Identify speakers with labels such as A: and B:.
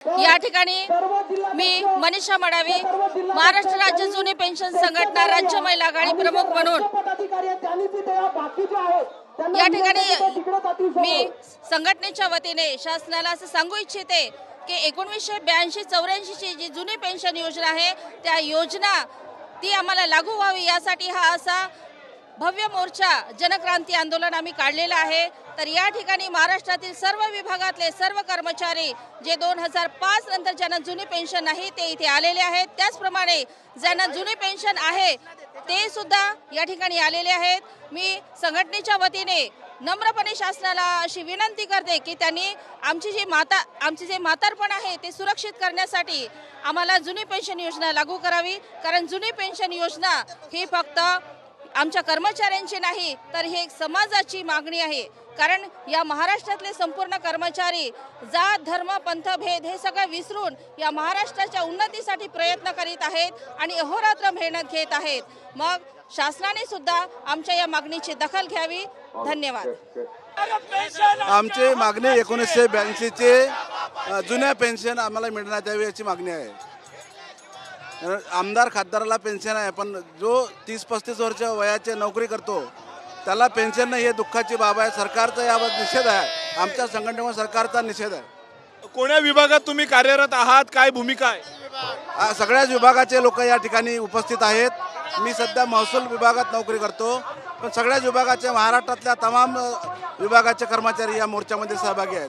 A: या ठिकाणी मी मनीषा मडावी महाराष्ट्र राज्य जुनी पेन्शन संघटना राज्य महिला आघाडी प्रमुख म्हणून या ठिकाणी मी संघटनेच्या वतीने शासनाला असं सांगू इच्छिते की एकोणीसशे ब्याऐंशी चौऱ्याऐंशीची जी जुनी पेन्शन योजना आहे त्या योजना ती आम्हाला लागू व्हावी यासाठी हा असा भव्य मोर्चा जनक्रांती आंदोलन आम्ही काढलेलं आहे. तर या ठिकाणी महाराष्ट्रातील सर्व विभागातले सर्व कर्मचारी जे दोन हजार पाच नंतर ज्यांना जुनी पेन्शन नाही ते इथे आलेले आहेत. त्याचप्रमाणे ज्यांना जुनी पेन्शन आहे ते सुद्धा या ठिकाणी आलेले आहेत. मी संघटनेच्या वतीने नम्रपणे शासनाला अशी विनंती करते की त्यांनी आमची जी माता आमचे जे म्हातारपण आहे ते सुरक्षित करण्यासाठी आम्हाला जुनी पेन्शन योजना लागू करावी. कारण जुनी पेन्शन योजना ही फक्त आमच्या कर्मचाऱ्यांची नाही तर ही एक समाजाची मागणी आहे. कारण या महाराष्ट्रातले संपूर्ण कर्मचारी जात धर्म पंथ भेद हे सगळं विसरून या महाराष्ट्राच्या उन्नतीसाठी प्रयत्न करीत आहेत आणि अहोरात्र मेहनत घेत आहेत. मग शासनाने सुद्धा आमच्या या मागणीची दखल घ्यावी. धन्यवाद.
B: आमची मागणी एकोणीसशे ब्याऐंशीचे जुन्या पेन्शन आम्हाला मिळण्यात यावी याची मागणी आहे. आमदार खासदाराला पेन्शन आहे पण जो तीस पस्तीस वर्ष वयाचे नोकरी करतो त्याला पेन्शन नाही हे दुःखाची बाब आहे. सरकारचा याबाबत निषेध आहे. आमच्या संघटनेवर सरकारचा निषेध आहे.
C: कोण्या विभागात तुम्ही कार्यरत आहात? काय भूमिका आहे?
B: सगळ्याच विभागाचे लोक या ठिकाणी उपस्थित आहेत. मी सध्या महसूल विभागात नोकरी करतो. पण सगळ्याच विभागाचे महाराष्ट्रातल्या तमाम विभागाचे कर्मचारी या मोर्चामध्ये सहभागी आहेत.